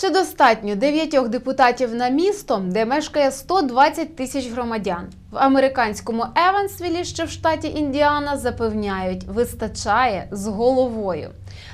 Чи достатньо дев'ятьох депутатів на місто, де мешкає 120 тисяч громадян? В американському Евансвілі, що в штаті Індіана, запевняють, вистачає з головою.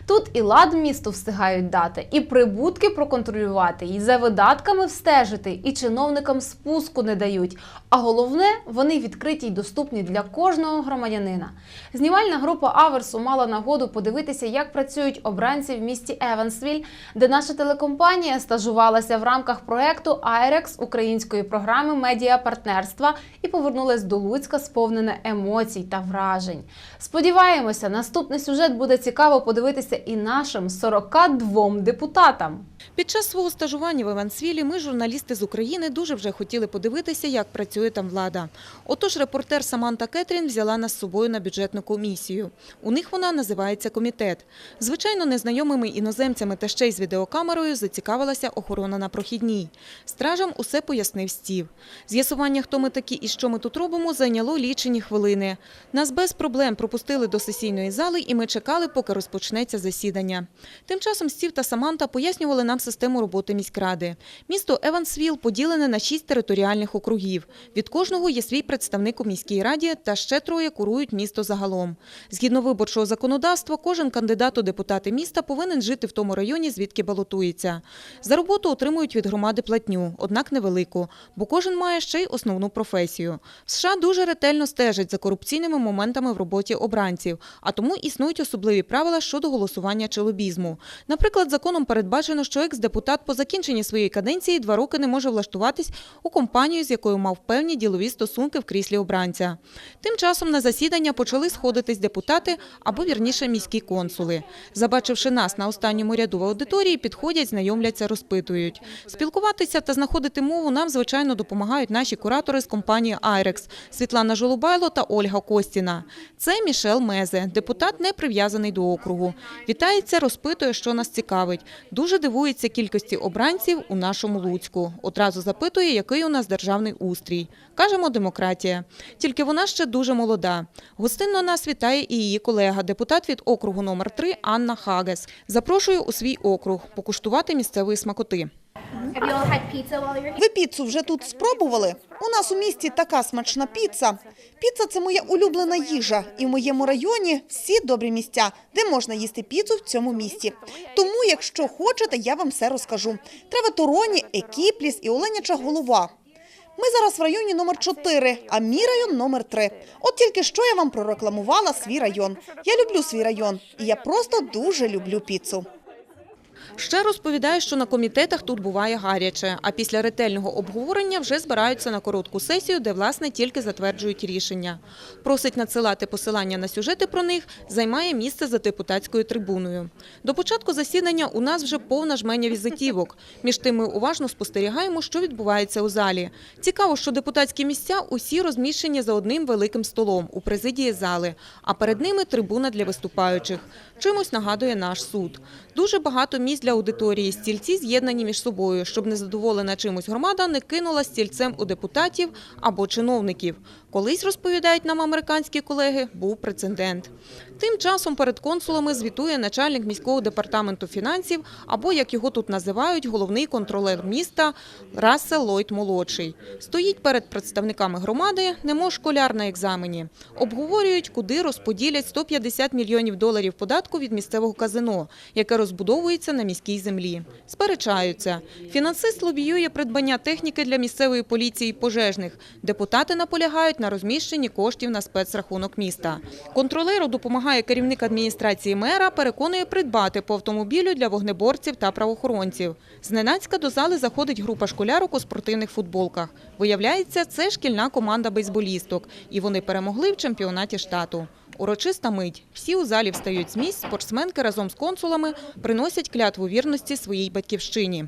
Тут і лад місту встигають дати, і прибутки проконтролювати, і за видатками встежити, і чиновникам спуску не дають. А головне, вони відкриті й доступні для кожного громадянина. Знімальна група Аверсу мала нагоду подивитися, як працюють обранці в місті Евансвіль, де наша телекомпанія стажувалася в рамках проекту Айрекс української програми медіапартнерства і повернулась до Луцька сповнене емоцій та вражень. Сподіваємося, наступний сюжет буде цікаво подивитися і нашим 42 депутатам. Під час свого стажування в Івансвілі ми, журналісти з України, дуже вже хотіли подивитися, як працює там влада. Отож, репортер Саманта Кетрін взяла нас з собою на бюджетну комісію. У них вона називається комітет. Звичайно, незнайомими іноземцями та ще й з відеокамерою зацікавилася охорона на прохідній. Стражам усе пояснив стів. З'ясування, хто ми такі і що ми тут робимо, зайняло лічені хвилини. Нас без проблем пропустили до сесійної зали, і ми чекали, поки розпочнеться засідання. Тим часом Стів та Саманта пояснювали нам систему роботи міськради. Місто Евансвіл поділене на шість територіальних округів. Від кожного є свій представник у міській раді та ще троє курують місто загалом. Згідно виборчого законодавства, кожен кандидат у депутати міста повинен жити в тому районі, звідки балотується. За роботу отримують від громади платню, однак невелику, бо кожен має ще й основну професію. В США дуже ретельно стежать за корупційними моментами в роботі обранців, а тому існують особливі правила щодо голосування чи лобізму. Наприклад, законом передбачено, що екс-депутат по закінченні своєї каденції два роки не може влаштуватись у компанію, з якою мав певні ділові стосунки в кріслі обранця. Тим часом на засідання почали сходитись депутати або, вірніше, міські консули. Забачивши нас на останньому ряду в аудиторії, підходять, знайомляться, розпитують. Спілкуватися та знаходити мову нам, звичайно, допомагають наші куратори з компанії «Айрекс» Світлана Жолубайло та Ольга Костіна. Це Мішел Мезе, депутат, не прив'язаний до округу. Вітається, розпитує, що нас цікавить. Дуже дивується кількості обранців у нашому Луцьку. Одразу запитує, який у нас державний устрій. Кажемо, демократія. Тільки вона ще дуже молода. Гостинно нас вітає і її колега, депутат від округу номер 3 Анна Хагес. Запрошую у свій округ покуштувати місцевої смакоти. Ви піцу вже тут спробували? У нас у місті така смачна піца. Піца – це моя улюблена їжа. І в моєму районі всі добрі місця, де можна їсти піцу в цьому місті. Тому, якщо хочете, я вам все розкажу. Треба Тороні, Екіпліс і Оленяча голова. Ми зараз в районі номер 4, а мій район номер 3. От тільки що я вам прорекламувала свій район. Я люблю свій район, і я просто дуже люблю піцу. Ще розповідає, що на комітетах тут буває гаряче, а після ретельного обговорення вже збираються на коротку сесію, де, власне, тільки затверджують рішення. Просить надсилати посилання на сюжети про них, займає місце за депутатською трибуною. До початку засідання у нас вже повна жменя візитівок. Між тим ми уважно спостерігаємо, що відбувається у залі. Цікаво, що депутатські місця усі розміщені за одним великим столом у президії зали, а перед ними трибуна для виступаючих. Чимось нагадує наш суд. Дуже багато місць для аудиторії. Стільці з'єднані між собою, щоб незадоволена чимось громада не кинула стільцем у депутатів або чиновників. Колись, розповідають нам американські колеги, був прецедент. Тим часом перед консулами звітує начальник міського департаменту фінансів, або, як його тут називають, головний контролер міста Рассел Ллойд молодший. Стоїть перед представниками громади, немов школяр на екзамені. Обговорюють, куди розподілять 150 мільйонів доларів податку від місцевого казино, яке розбудовується на міській землі. Сперечаються. Фінансист лобіює придбання техніки для місцевої поліції пожежних. Депутати наполягають на розміщенні коштів на спецрахунок міста. Контролеру допомагає керівник адміністрації мера, переконує придбати по автомобілю для вогнеборців та правоохоронців. Зненацька до зали заходить група школярок у спортивних футболках. Виявляється, це шкільна команда бейсболісток, і вони перемогли в чемпіонаті штату. Урочиста мить. Всі у залі встають з місць, спортсменки разом з консулами приносять клятву вірності своїй батьківщині.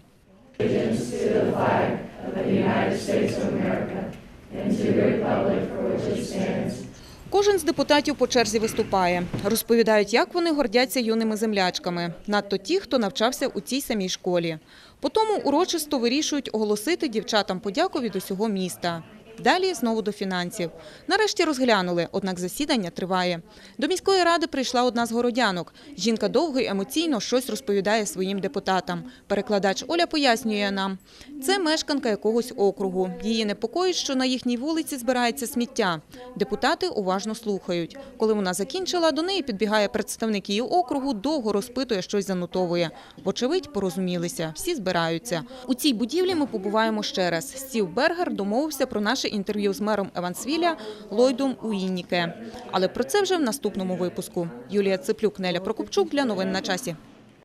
Кожен з депутатів по черзі виступає. Розповідають, як вони гордяться юними землячками, надто ті, хто навчався у цій самій школі. Потім урочисто вирішують оголосити дівчатам подяку від усього міста. Далі знову до фінансів. Нарешті розглянули, однак засідання триває. До міської ради прийшла одна з городянок. Жінка довго й емоційно щось розповідає своїм депутатам. Перекладач Оля пояснює нам. Це мешканка якогось округу. Її непокоїть, що на їхній вулиці збирається сміття. Депутати уважно слухають. Коли вона закінчила, до неї підбігає представник її округу, довго розпитує, щось занотовує. Вочевидь, порозумілися. Всі збираються. У цій будівлі ми побуваємо ще раз. Стів Бергер домовився про наше інтерв'ю з мером Евансвіля Лойдом Уінніке. Але про це вже в наступному випуску. Юлія Циплюк, Неля Прокопчук для новин на часі.